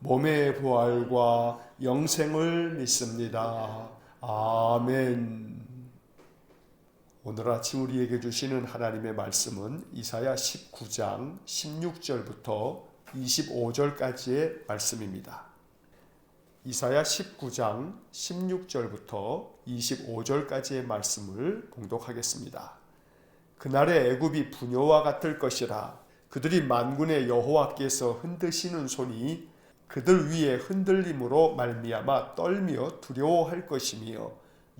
몸의 부활과 영생을 믿습니다. 아멘. 오늘 아침 우리에게 주시는 하나님의 말씀은 이사야 19장 16절부터 25절까지의 말씀입니다. 이사야 19장 16절부터 25절까지의 말씀을 봉독하겠습니다. 그날의 애굽이 분요와 같을 것이라 그들이 만군의 여호와께서 흔드시는 손이 그들 위에 흔들림으로 말미암아 떨며 두려워할 것이며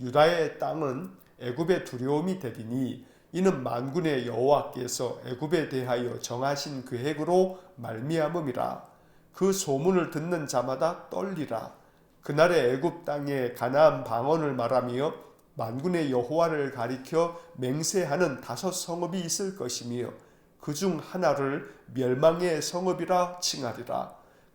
유다의 땅은 애굽의 두려움이 되리니 이는 만군의 여호와께서 애굽에 대하여 정하신 계획으로 말미암음이라. 그 소문을 듣는 자마다 떨리라. 그날의 애굽 땅에 가나안 방언을 말하며 만군의 여호와를 가리켜 맹세하는 다섯 성읍이 있을 것이며 그 중 하나를 멸망의 성읍이라 칭하리라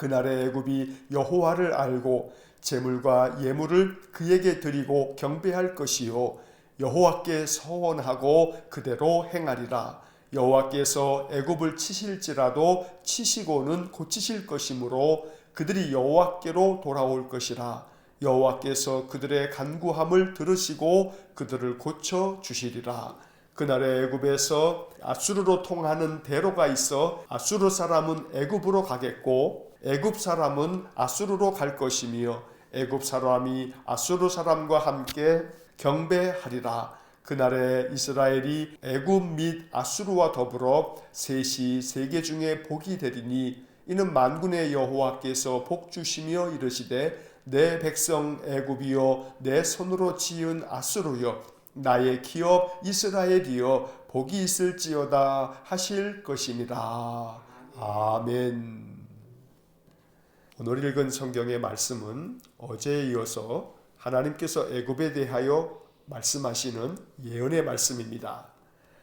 그날의 애굽이 여호와를 알고 제물과 예물을 그에게 드리고 경배할 것이요. 여호와께 서원하고 그대로 행하리라. 여호와께서 애굽을 치실지라도 치시고는 고치실 것이므로 그들이 여호와께로 돌아올 것이라. 여호와께서 그들의 간구함을 들으시고 그들을 고쳐 주시리라. 그날의 애굽에서 아수르로 통하는 대로가 있어 아수르 사람은 애굽으로 가겠고 애굽 사람은 아수르로 갈 것이며 애굽 사람이 아수르 사람과 함께 경배하리라. 그날에 이스라엘이 애굽 및 아수르와 더불어 셋이 세계 중에 복이 되리니 이는 만군의 여호와께서 복 주시며 이르시되 내 백성 애굽이여 내 손으로 지은 아수르여 나의 기업 이스라엘이여 복이 있을지어다 하실 것입니다. 아멘. 오늘 읽은 성경의 말씀은 어제에 이어서 하나님께서 애굽에 대하여 말씀하시는 예언의 말씀입니다.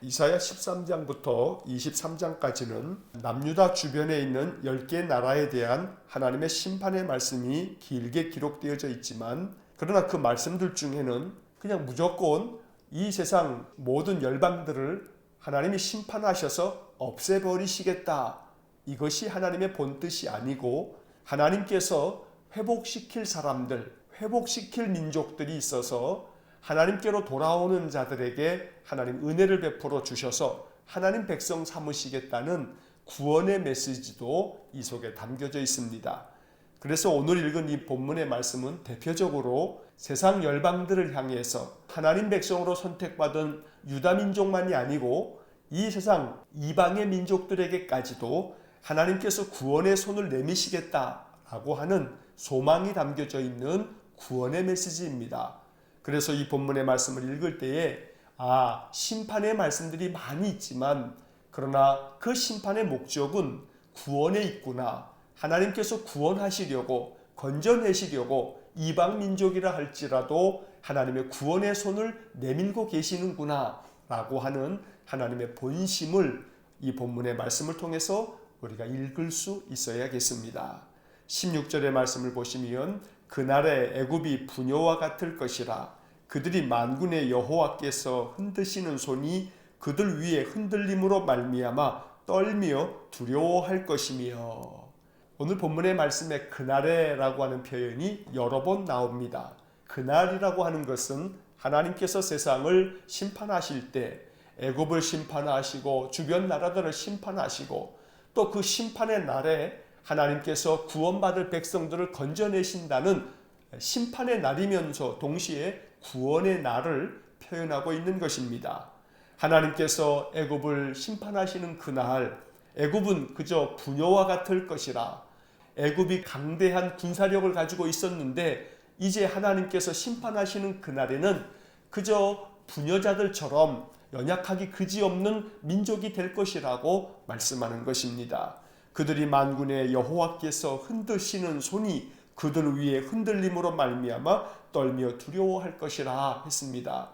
이사야 13장부터 23장까지는 남유다 주변에 있는 10개 나라에 대한 하나님의 심판의 말씀이 길게 기록되어져 있지만 그러나 그 말씀들 중에는 그냥 무조건 이 세상 모든 열방들을 하나님이 심판하셔서 없애버리시겠다. 이것이 하나님의 본뜻이 아니고 하나님께서 회복시킬 사람들, 회복시킬 민족들이 있어서 하나님께로 돌아오는 자들에게 하나님 은혜를 베풀어 주셔서 하나님 백성 삼으시겠다는 구원의 메시지도 이 속에 담겨져 있습니다. 그래서 오늘 읽은 이 본문의 말씀은 대표적으로 세상 열방들을 향해서 하나님 백성으로 선택받은 유다 민족만이 아니고 이 세상 이방의 민족들에게까지도 하나님께서 구원의 손을 내미시겠다라고 하는 소망이 담겨져 있는 구원의 메시지입니다. 그래서 이 본문의 말씀을 읽을 때에 아, 심판의 말씀들이 많이 있지만 그러나 그 심판의 목적은 구원에 있구나. 하나님께서 구원하시려고 건져내시려고 이방 민족이라 할지라도 하나님의 구원의 손을 내밀고 계시는구나 라고 하는 하나님의 본심을 이 본문의 말씀을 통해서 우리가 읽을 수 있어야겠습니다. 16절의 말씀을 보시면 그날의 애굽이 분요와 같을 것이라 그들이 만군의 여호와께서 흔드시는 손이 그들 위에 흔들림으로 말미암아 떨며 두려워할 것이며 오늘 본문의 말씀에 그날에라고 하는 표현이 여러 번 나옵니다. 그날이라고 하는 것은 하나님께서 세상을 심판하실 때 애굽을 심판하시고 주변 나라들을 심판하시고 또 그 심판의 날에 하나님께서 구원받을 백성들을 건져내신다는 심판의 날이면서 동시에 구원의 날을 표현하고 있는 것입니다. 하나님께서 애굽을 심판하시는 그날 애굽은 그저 부녀와 같을 것이라 애굽이 강대한 군사력을 가지고 있었는데 이제 하나님께서 심판하시는 그날에는 그저 부녀자들처럼 연약하기 그지없는 민족이 될 것이라고 말씀하는 것입니다. 그들이 만군의 여호와께서 흔드시는 손이 그들 위에 흔들림으로 말미암아 떨며 두려워할 것이라 했습니다.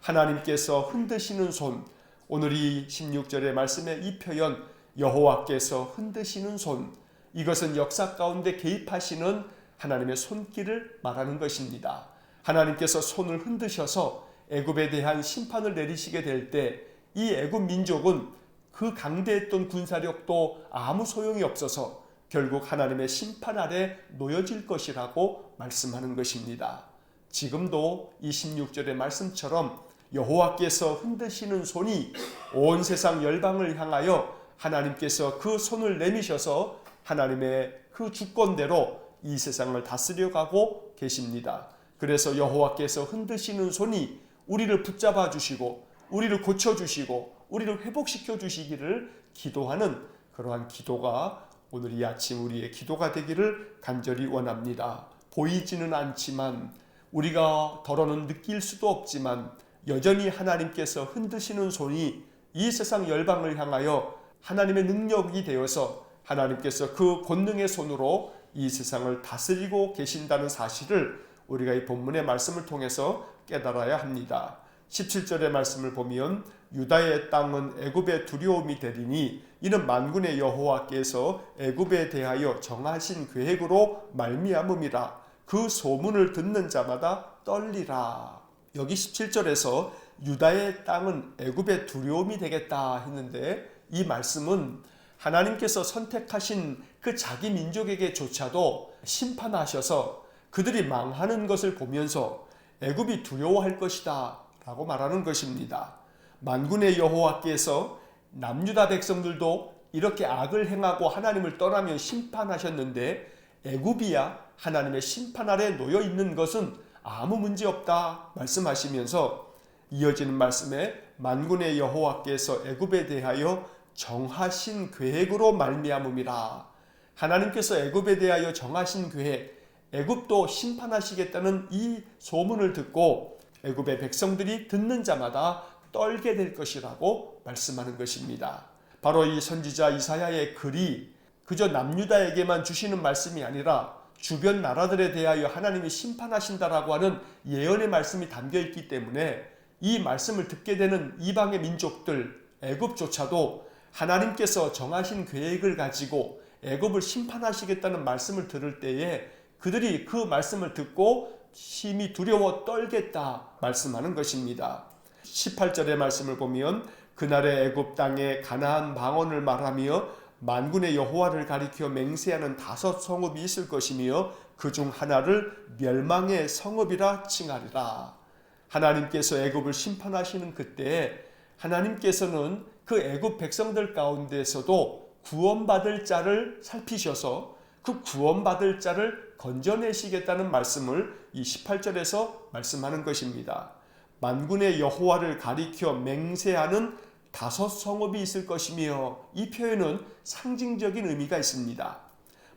하나님께서 흔드시는 손 오늘 이 16절의 말씀의 이 표현 여호와께서 흔드시는 손 이것은 역사 가운데 개입하시는 하나님의 손길을 말하는 것입니다. 하나님께서 손을 흔드셔서 애굽에 대한 심판을 내리시게 될 때 이 애굽 민족은 그 강대했던 군사력도 아무 소용이 없어서 결국 하나님의 심판 아래 놓여질 것이라고 말씀하는 것입니다. 지금도 이 16절의 말씀처럼 여호와께서 흔드시는 손이 온 세상 열방을 향하여 하나님께서 그 손을 내미셔서 하나님의 그 주권대로 이 세상을 다스려 가고 계십니다. 그래서 여호와께서 흔드시는 손이 우리를 붙잡아 주시고 우리를 고쳐 주시고 우리를 회복시켜 주시기를 기도하는 그러한 기도가 오늘 이 아침 우리의 기도가 되기를 간절히 원합니다. 보이지는 않지만 우리가 더러는 느낄 수도 없지만 여전히 하나님께서 흔드시는 손이 이 세상 열방을 향하여 하나님의 능력이 되어서 하나님께서 그 권능의 손으로 이 세상을 다스리고 계신다는 사실을 우리가 이 본문의 말씀을 통해서 깨달아야 합니다. 17절의 말씀을 보면 유다의 땅은 애굽의 두려움이 되리니 이는 만군의 여호와께서 애굽에 대하여 정하신 계획으로 말미암음이라 그 소문을 듣는 자마다 떨리라. 여기 17절에서 유다의 땅은 애굽의 두려움이 되겠다 했는데 이 말씀은 하나님께서 선택하신 그 자기 민족에게조차도 심판하셔서 그들이 망하는 것을 보면서 애굽이 두려워할 것이다 라고 말하는 것입니다. 만군의 여호와께서 남유다 백성들도 이렇게 악을 행하고 하나님을 떠나면 심판하셨는데 애굽이야 하나님의 심판 아래 놓여 있는 것은 아무 문제 없다 말씀하시면서 이어지는 말씀에 만군의 여호와께서 애굽에 대하여 정하신 계획으로 말미암음이라 하나님께서 애굽에 대하여 정하신 계획 애굽도 심판하시겠다는 이 소문을 듣고 애굽의 백성들이 듣는 자마다 떨게 될 것이라고 말씀하는 것입니다. 바로 이 선지자 이사야의 글이 그저 남유다에게만 주시는 말씀이 아니라 주변 나라들에 대하여 하나님이 심판하신다라고 하는 예언의 말씀이 담겨 있기 때문에 이 말씀을 듣게 되는 이방의 민족들 애굽조차도 하나님께서 정하신 계획을 가지고 애굽을 심판하시겠다는 말씀을 들을 때에 그들이 그 말씀을 듣고 심히 두려워 떨겠다 말씀하는 것입니다. 18절의 말씀을 보면 그날의 애굽 땅에 가나안 방언을 말하며 만군의 여호와를 가리켜 맹세하는 다섯 성읍이 있을 것이며 그 중 하나를 멸망의 성읍이라 칭하리라. 하나님께서 애굽을 심판하시는 그때 하나님께서는 그 애굽 백성들 가운데서도 구원받을 자를 살피셔서 그 구원받을 자를 건져내시겠다는 말씀을 이 18절에서 말씀하는 것입니다. 만군의 여호와를 가리켜 맹세하는 다섯 성읍이 있을 것이며 이 표현은 상징적인 의미가 있습니다.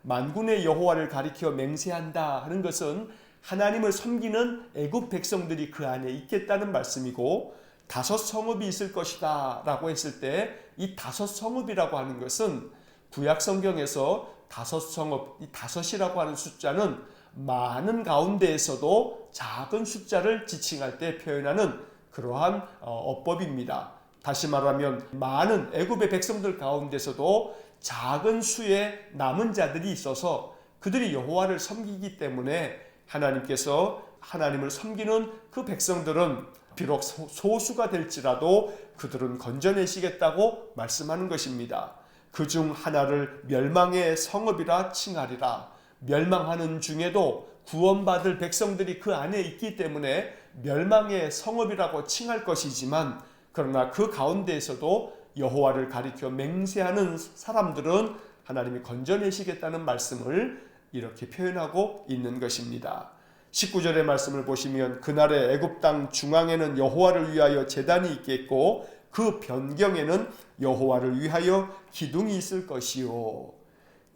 만군의 여호와를 가리켜 맹세한다 하는 것은 하나님을 섬기는 애굽 백성들이 그 안에 있겠다는 말씀이고 다섯 성읍이 있을 것이다라고 했을 때 이 다섯 성읍이라고 하는 것은 구약 성경에서 다섯 성읍 이 다섯이라고 하는 숫자는 많은 가운데에서도 작은 숫자를 지칭할 때 표현하는 그러한 어법입니다. 다시 말하면 많은 애굽의 백성들 가운데서도 작은 수의 남은 자들이 있어서 그들이 여호와를 섬기기 때문에 하나님께서 하나님을 섬기는 그 백성들은 비록 소- 소수가 될지라도 그들은 건져내시겠다고 말씀하는 것입니다. 그 중 하나를 멸망의 성읍이라 칭하리라. 멸망하는 중에도 구원받을 백성들이 그 안에 있기 때문에 멸망의 성읍이라고 칭할 것이지만 그러나 그 가운데에서도 여호와를 가리켜 맹세하는 사람들은 하나님이 건져내시겠다는 말씀을 이렇게 표현하고 있는 것입니다. 19절의 말씀을 보시면 그날의 애굽 땅 중앙에는 여호와를 위하여 제단이 있겠고 그 변경에는 여호와를 위하여 기둥이 있을 것이요.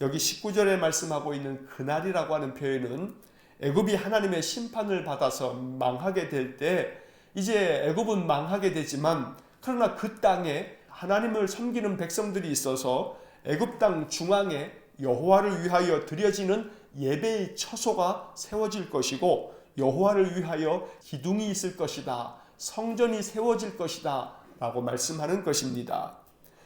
여기 19절에 말씀하고 있는 그날이라고 하는 표현은 애굽이 하나님의 심판을 받아서 망하게 될 때 이제 애굽은 망하게 되지만 그러나 그 땅에 하나님을 섬기는 백성들이 있어서 애굽 땅 중앙에 여호와를 위하여 드려지는 예배의 처소가 세워질 것이고 여호와를 위하여 기둥이 있을 것이다. 성전이 세워질 것이다. 라고 말씀하는 것입니다.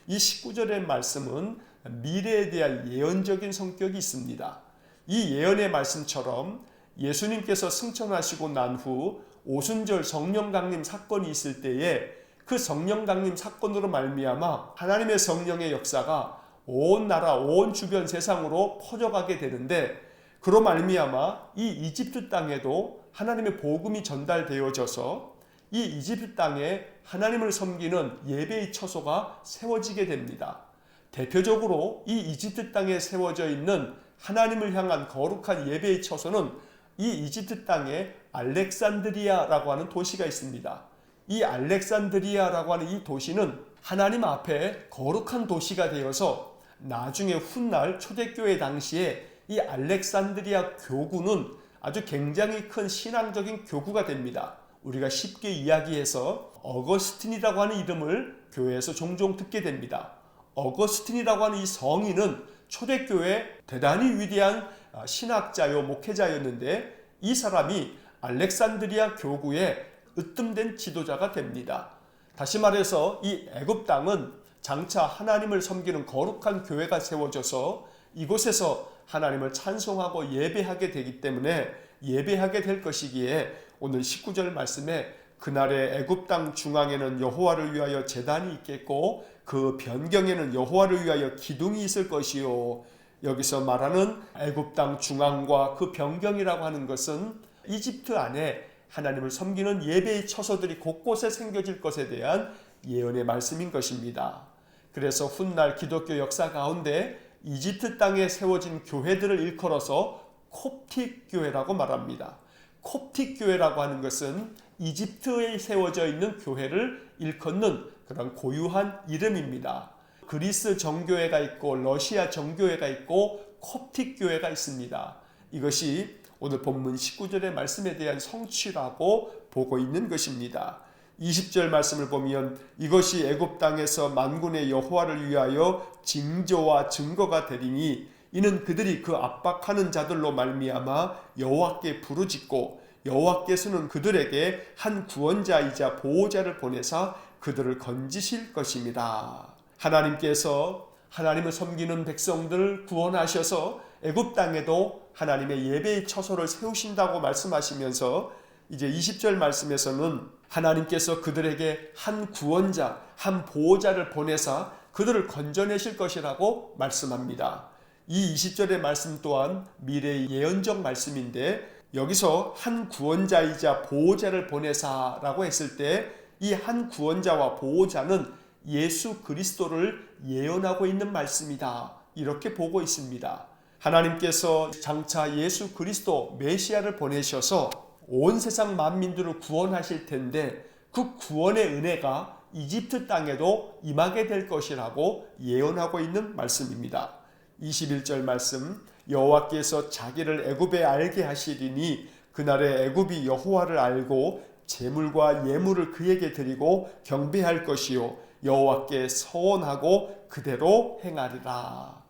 이 19절의 말씀은 미래에 대한 예언적인 성격이 있습니다. 이 예언의 말씀처럼 예수님께서 승천하시고 난 후 오순절 성령 강림 사건이 있을 때에 그 성령 강림 사건으로 말미암아 하나님의 성령의 역사가 온 나라 온 주변 세상으로 퍼져가게 되는데 그로 말미암아 이 이집트 땅에도 하나님의 복음이 전달되어져서 이 이집트 땅에 하나님을 섬기는 예배의 처소가 세워지게 됩니다. 대표적으로 이 이집트 땅에 세워져 있는 하나님을 향한 거룩한 예배의 처소는 이 이집트 땅에 알렉산드리아라고 하는 도시가 있습니다. 이 알렉산드리아라고 하는 이 도시는 하나님 앞에 거룩한 도시가 되어서 나중에 훗날 초대교회 당시에 이 알렉산드리아 교구는 아주 굉장히 큰 신앙적인 교구가 됩니다. 우리가 쉽게 이야기해서 어거스틴이라고 하는 이름을 교회에서 종종 듣게 됩니다. 어거스틴이라고 하는 이 성인은 초대교회 대단히 위대한 신학자요 목회자였는데 이 사람이 알렉산드리아 교구의 으뜸된 지도자가 됩니다. 다시 말해서 이 애굽 땅은 장차 하나님을 섬기는 거룩한 교회가 세워져서 이곳에서 하나님을 찬송하고 예배하게 되기 때문에 예배하게 될 것이기에 오늘 19절 말씀에 그날의 애굽 땅 중앙에는 여호와를 위하여 제단이 있겠고 그 변경에는 여호와를 위하여 기둥이 있을 것이요 여기서 말하는 애굽 땅 중앙과 그 변경이라고 하는 것은 이집트 안에 하나님을 섬기는 예배의 처소들이 곳곳에 생겨질 것에 대한 예언의 말씀인 것입니다. 그래서 훗날 기독교 역사 가운데 이집트 땅에 세워진 교회들을 일컬어서 콥틱 교회라고 말합니다. 콥틱 교회라고 하는 것은 이집트에 세워져 있는 교회를 일컫는 그런 고유한 이름입니다. 그리스 정교회가 있고 러시아 정교회가 있고 콥틱 교회가 있습니다. 이것이 오늘 본문 19절의 말씀에 대한 성취라고 보고 있는 것입니다. 20절 말씀을 보면 이것이 애굽 땅에서 만군의 여호와를 위하여 징조와 증거가 되리니 이는 그들이 그 압박하는 자들로 말미암아 여호와께 부르짖고 여호와께서는 그들에게 한 구원자이자 보호자를 보내사 그들을 건지실 것입니다. 하나님께서 하나님을 섬기는 백성들을 구원하셔서 애굽 땅에도 하나님의 예배의 처소를 세우신다고 말씀하시면서 이제 20절 말씀에서는 하나님께서 그들에게 한 구원자, 한 보호자를 보내사 그들을 건져내실 것이라고 말씀합니다. 이 20절의 말씀 또한 미래의 예언적 말씀인데 여기서 한 구원자이자 보호자를 보내사라고 했을 때 이 한 구원자와 보호자는 예수 그리스도를 예언하고 있는 말씀이다. 이렇게 보고 있습니다. 하나님께서 장차 예수 그리스도 메시아를 보내셔서 온 세상 만민들을 구원하실 텐데 그 구원의 은혜가 이집트 땅에도 임하게 될 것이라고 예언하고 있는 말씀입니다. 21절 말씀 여호와께서 자기를 애굽에 알게 하시리니 그날에 애굽이 여호와를 알고 제물과 예물을 그에게 드리고 경배할 것이요 여호와께 서원하고 그대로 행하리라.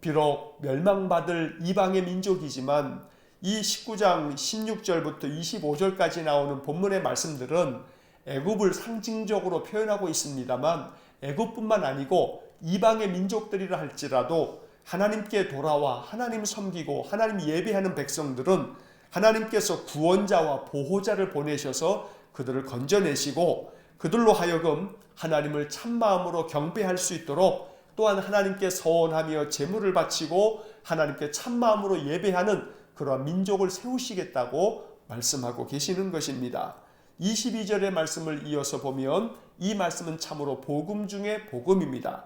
비록 멸망받을 이방의 민족이지만 이 19장 16절부터 25절까지 나오는 본문의 말씀들은 애굽을 상징적으로 표현하고 있습니다만 애굽뿐만 아니고 이방의 민족들이라 할지라도 하나님께 돌아와 하나님 섬기고 하나님 예배하는 백성들은 하나님께서 구원자와 보호자를 보내셔서 그들을 건져내시고 그들로 하여금 하나님을 참마음으로 경배할 수 있도록 또한 하나님께 서원하며 제물을 바치고 하나님께 참마음으로 예배하는 그러한 민족을 세우시겠다고 말씀하고 계시는 것입니다. 22절의 말씀을 이어서 보면 이 말씀은 참으로 복음 중에 복음입니다.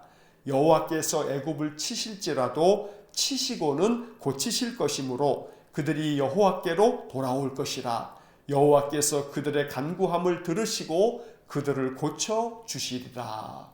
여호와께서 애굽을 치실지라도 치시고는 고치실 것이므로 그들이 여호와께로 돌아올 것이라 여호와께서 그들의 간구함을 들으시고 그들을 고쳐 주시리라.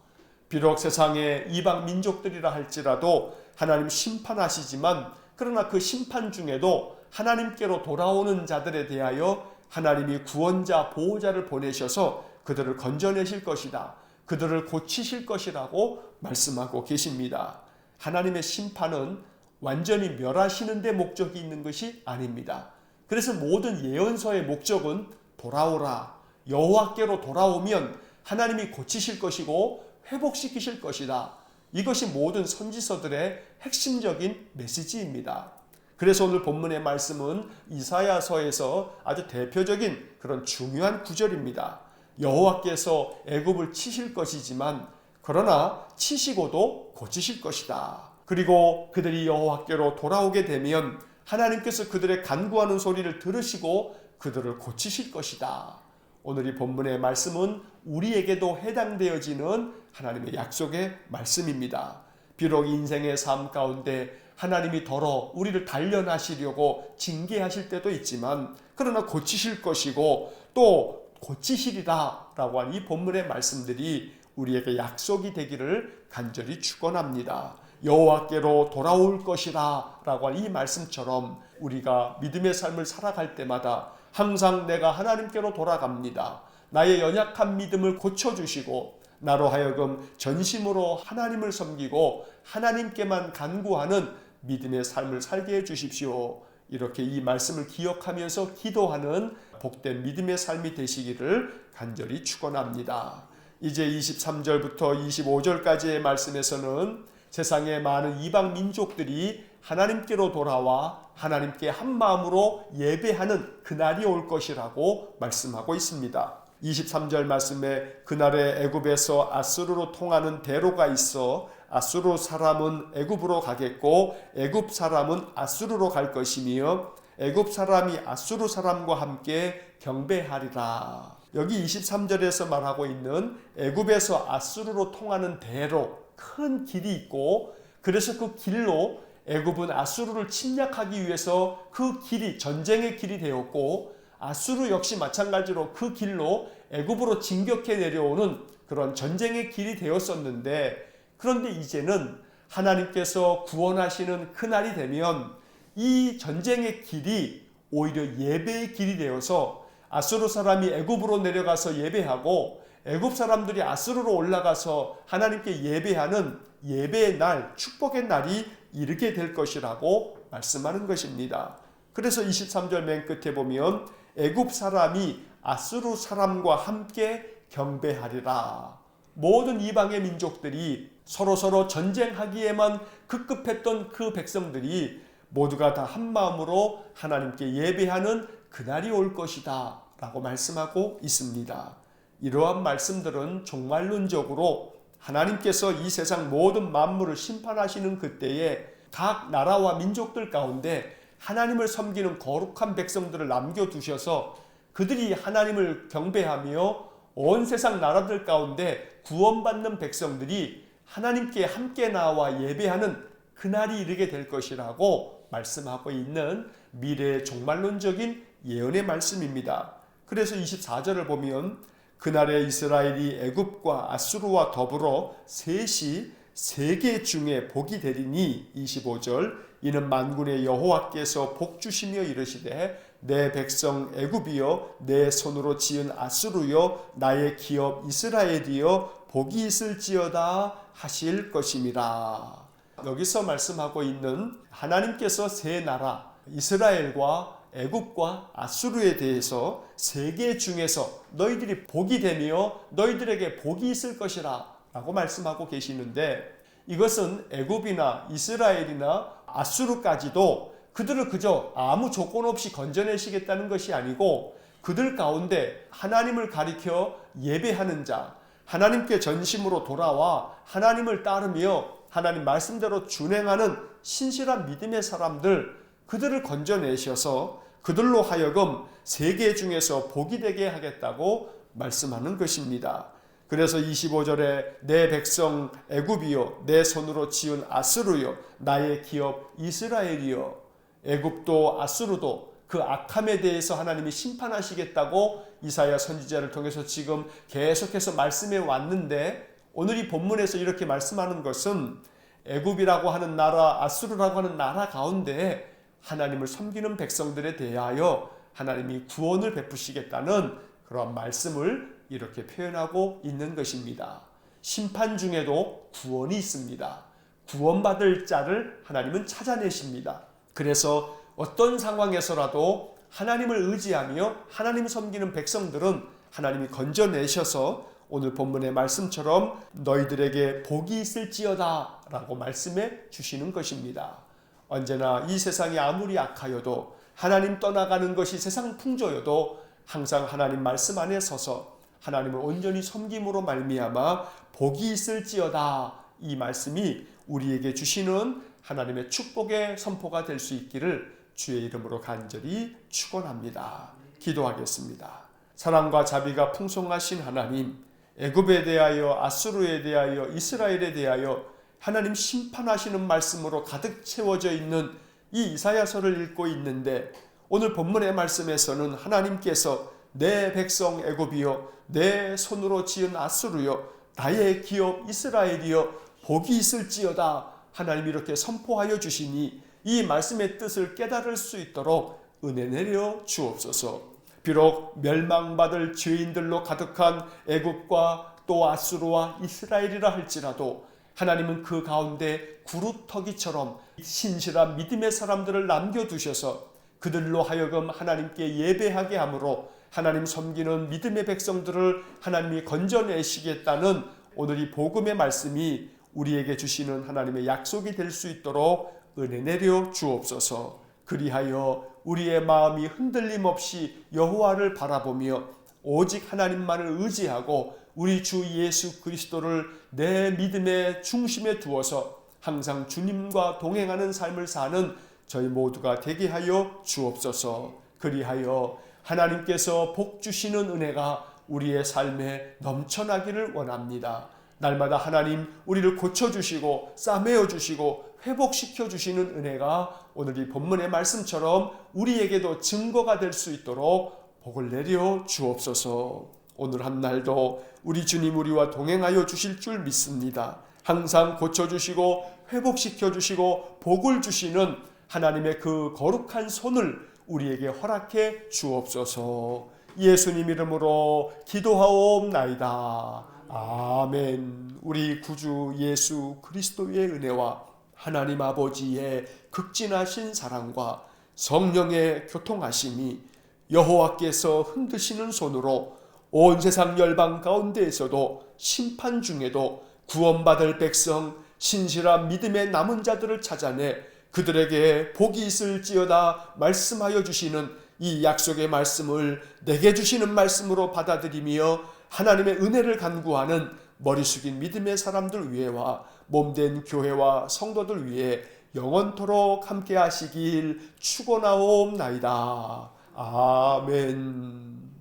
비록 세상의 이방 민족들이라 할지라도 하나님 심판하시지만 그러나 그 심판 중에도 하나님께로 돌아오는 자들에 대하여 하나님이 구원자 보호자를 보내셔서 그들을 건져내실 것이다. 그들을 고치실 것이라고 말씀하고 계십니다. 하나님의 심판은 완전히 멸하시는 데 목적이 있는 것이 아닙니다. 그래서 모든 예언서의 목적은 돌아오라. 여호와께로 돌아오면 하나님이 고치실 것이고 회복시키실 것이다. 이것이 모든 선지서들의 핵심적인 메시지입니다. 그래서 오늘 본문의 말씀은 이사야서에서 아주 대표적인 그런 중요한 구절입니다. 여호와께서 애굽을 치실 것이지만 그러나 치시고도 고치실 것이다. 그리고 그들이 여호와께로 돌아오게 되면 하나님께서 그들의 간구하는 소리를 들으시고 그들을 고치실 것이다. 오늘 이 본문의 말씀은 우리에게도 해당되어지는 하나님의 약속의 말씀입니다. 비록 인생의 삶 가운데 하나님이 더러 우리를 단련하시려고 징계하실 때도 있지만 그러나 고치실 것이고 또 고치시리라라고 한이 본문의 말씀들이 우리에게 약속이 되기를 간절히 축원합니다. 여호와께로 돌아올 것이라라고 한이 말씀처럼 우리가 믿음의 삶을 살아갈 때마다 항상 내가 하나님께로 돌아갑니다. 나의 연약한 믿음을 고쳐 주시고 나로 하여금 전심으로 하나님을 섬기고 하나님께만 간구하는 믿음의 삶을 살게 해 주십시오. 이렇게 이 말씀을 기억하면서 기도하는 복된 믿음의 삶이 되시기를 간절히 축원합니다. 이제 23절부터 25절까지의 말씀에서는 세상의 많은 이방 민족들이 하나님께로 돌아와 하나님께 한 마음으로 예배하는 그날이 올 것이라고 말씀하고 있습니다. 23절 말씀에 그날에 애굽에서 아수르로 통하는 대로가 있어 아수르 사람은 애굽으로 가겠고 애굽 사람은 아수르로 갈 것이며 애굽 사람이 아수르 사람과 함께 경배하리라. 여기 23절에서 말하고 있는 애굽에서 아수르로 통하는 대로 큰 길이 있고 그래서 그 길로 애굽은 아수르를 침략하기 위해서 그 길이 전쟁의 길이 되었고 아수르 역시 마찬가지로 그 길로 애굽으로 진격해 내려오는 그런 전쟁의 길이 되었었는데 그런데 이제는 하나님께서 구원하시는 그날이 되면 이 전쟁의 길이 오히려 예배의 길이 되어서 아수르 사람이 애굽으로 내려가서 예배하고 애굽 사람들이 아수르로 올라가서 하나님께 예배하는 예배의 날, 축복의 날이 이르게 될 것이라고 말씀하는 것입니다. 그래서 23절 맨 끝에 보면 애굽 사람이 아수르 사람과 함께 경배하리라. 모든 이방의 민족들이 서로 서로 전쟁하기에만 급급했던 그 백성들이 모두가 다 한 마음으로 하나님께 예배하는 그날이 올 것이다. 라고 말씀하고 있습니다. 이러한 말씀들은 종말론적으로 하나님께서 이 세상 모든 만물을 심판하시는 그때에 각 나라와 민족들 가운데 하나님을 섬기는 거룩한 백성들을 남겨두셔서 그들이 하나님을 경배하며 온 세상 나라들 가운데 구원받는 백성들이 하나님께 함께 나와 예배하는 그날이 이르게 될 것이라고 말씀하고 있는 미래의 종말론적인 예언의 말씀입니다. 그래서 24절을 보면 그날에 이스라엘이 애굽과 아수르와 더불어 셋이 세계 중에 복이 되리니 25절 이는 만군의 여호와께서 복 주시며 이르시되 내 백성 애굽이여 내 손으로 지은 아수르여 나의 기업 이스라엘이여 복이 있을지어다 하실 것임이라. 여기서 말씀하고 있는 하나님께서 세 나라 이스라엘과 애굽과 아수르에 대해서 세계 중에서 너희들이 복이 되며 너희들에게 복이 있을 것이라 라고 말씀하고 계시는데 이것은 애굽이나 이스라엘이나 아수르까지도 그들을 그저 아무 조건 없이 건져내시겠다는 것이 아니고 그들 가운데 하나님을 가리켜 예배하는 자, 하나님께 전심으로 돌아와 하나님을 따르며 하나님 말씀대로 준행하는 신실한 믿음의 사람들, 그들을 건져내셔서 그들로 하여금 세계 중에서 복이 되게 하겠다고 말씀하는 것입니다. 그래서 25절에 내 백성 애굽이요 내 손으로 지은 아스루요 나의 기업 이스라엘이요 애굽도 아스루도 그 악함에 대해서 하나님이 심판하시겠다고 이사야 선지자를 통해서 지금 계속해서 말씀해 왔는데 오늘 이 본문에서 이렇게 말씀하는 것은 애굽이라고 하는 나라 아스루라고 하는 나라 가운데 하나님을 섬기는 백성들에 대하여 하나님이 구원을 베푸시겠다는 그러한 말씀을 이렇게 표현하고 있는 것입니다. 심판 중에도 구원이 있습니다. 구원받을 자를 하나님은 찾아내십니다. 그래서 어떤 상황에서라도 하나님을 의지하며 하나님 섬기는 백성들은 하나님이 건져내셔서 오늘 본문의 말씀처럼 너희들에게 복이 있을지어다 라고 말씀해 주시는 것입니다. 언제나 이 세상이 아무리 악하여도 하나님 떠나가는 것이 세상 풍조여도 항상 하나님 말씀 안에 서서 하나님을 온전히 섬김으로 말미암아 복이 있을지어다 이 말씀이 우리에게 주시는 하나님의 축복의 선포가 될 수 있기를 주의 이름으로 간절히 축원합니다. 기도하겠습니다. 사랑과 자비가 풍성하신 하나님, 애굽에 대하여 아수르에 대하여 이스라엘에 대하여 하나님 심판하시는 말씀으로 가득 채워져 있는 이 이사야서를 읽고 있는데 오늘 본문의 말씀에서는 하나님께서 내 백성 애굽이요 내 손으로 지은 아수르요 나의 기업 이스라엘이요 복이 있을지어다 하나님 이렇게 선포하여 주시니 이 말씀의 뜻을 깨달을 수 있도록 은혜 내려 주옵소서. 비록 멸망받을 죄인들로 가득한 애굽과 또 아수르와 이스라엘이라 할지라도 하나님은 그 가운데 구루터기처럼 신실한 믿음의 사람들을 남겨두셔서 그들로 하여금 하나님께 예배하게 함으로 하나님 섬기는 믿음의 백성들을 하나님이 건져내시겠다는 오늘 이 복음의 말씀이 우리에게 주시는 하나님의 약속이 될 수 있도록 은혜 내려 주옵소서. 그리하여 우리의 마음이 흔들림 없이 여호와를 바라보며 오직 하나님만을 의지하고 우리 주 예수 그리스도를 내 믿음의 중심에 두어서 항상 주님과 동행하는 삶을 사는 저희 모두가 되게 하여 주옵소서. 그리하여 하나님께서 복 주시는 은혜가 우리의 삶에 넘쳐나기를 원합니다. 날마다 하나님 우리를 고쳐주시고 싸매어 주시고 회복시켜 주시는 은혜가 오늘 이 본문의 말씀처럼 우리에게도 증거가 될 수 있도록 복을 내려 주옵소서. 오늘 한 날도 우리 주님 우리와 동행하여 주실 줄 믿습니다. 항상 고쳐주시고 회복시켜 주시고 복을 주시는 하나님의 그 거룩한 손을 우리에게 허락해 주옵소서. 예수님 이름으로 기도하옵나이다. 아멘. 우리 구주 예수 그리스도의 은혜와 하나님 아버지의 극진하신 사랑과 성령의 교통하심이 여호와께서 흔드시는 손으로 온 세상 열방 가운데에서도 심판 중에도 구원받을 백성 신실한 믿음의 남은 자들을 찾아내 그들에게 복이 있을지어다 말씀하여 주시는 이 약속의 말씀을 내게 주시는 말씀으로 받아들이며 하나님의 은혜를 간구하는 머리 숙인 믿음의 사람들 위에와 몸된 교회와 성도들 위해 영원토록 함께 하시길 축원하옵나이다. 아멘.